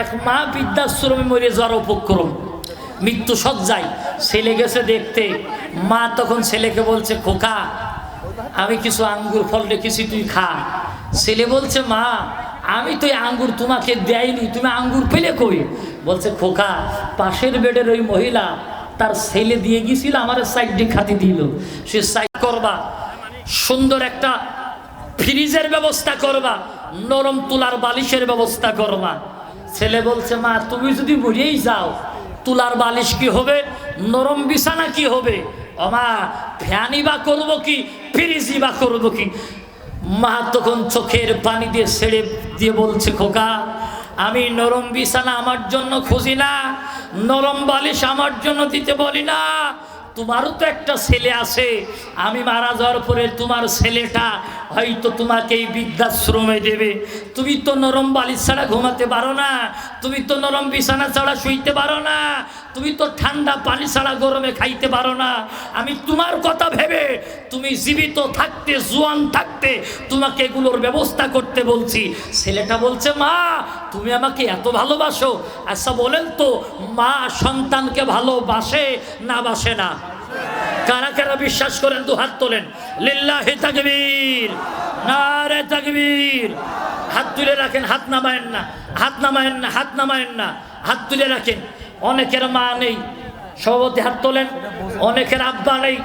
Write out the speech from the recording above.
এক মা বৃদ্ধাশ্রমে মরে যাওয়ার উপক্রম। মৃত্যু সজ্জায় ছেলে গেছে দেখতে। মা তখন ছেলেকে বলছে, খোকা, আমি কিছু আঙ্গুর ফল রেখেছি, তুই খা। ছেলে বলছে, মা, আমি তো আঙ্গুর তোমাকে দেয়নি, তুমি আঙ্গুর পেলে কই? বলছে, খোকা, পাশের বেডের ওই মহিলা তার ছেলে দিয়ে গিয়েছিল, আমার সাইডে খাতি দিল। সে সাইড করবা, সুন্দর একটা ফ্রিজের ব্যবস্থা করবা, নরম তুলার বালিশের ব্যবস্থা করবা। ছেলে বলছে, মা, তুমি যদি মরিয়েই যাও, তুলার বালিশ কি হবে? নরম বিছানা কি হবে? অমা ফ্যানি বা করব কি? ফ্রিজি বা করব কি? মা তখন চোখের পানি দিয়ে ছেড়ে দিয়ে বলছে, খোকা, আমি নরম বিছানা আমার জন্য খুঁজি না, নরম বালিশ আমার জন্য দিতে বলি না তোমারও তো একটা ছেলে আছে, আমি মারা যাওয়ার পরে তোমার ছেলেটা হয়তো তোমাকে এই বৃদ্ধাশ্রমে দেবে। তুমি তো নরম বালিশ ছাড়া ঘুমাতে পারো না, তুমি তো নরম বিছানা ছাড়া শুইতে পারো না তুমি তো ঠান্ডা পানি ছাড়া গরমে খাইতে পারো না। আমি তোমার কথা ভেবে তুমি জীবিত থাকতে, জোয়ান থাকতে, তোমাকে এগুলোর ব্যবস্থা করতে বলছি। ছেলেটা বলছে, মা, তুমি আমাকে এত ভালোবাসো। আচ্ছা বলেন তো, মা সন্তানকে ভালোবাসে না বাসে না? কারা কারা বিশ্বাস করেন? দু হাত তোলেন। লিল্লাহে তাকবীর। নারে তাকবীর। হাত তুলে রাখেন, হাত নামায়েন না, হাত নামায়েন না, হাত নামায়েন না, হাত তুলে রাখেন। অনেকের মা নেই সভাপতি হাত তোলেন অনেকের আব্বা নেই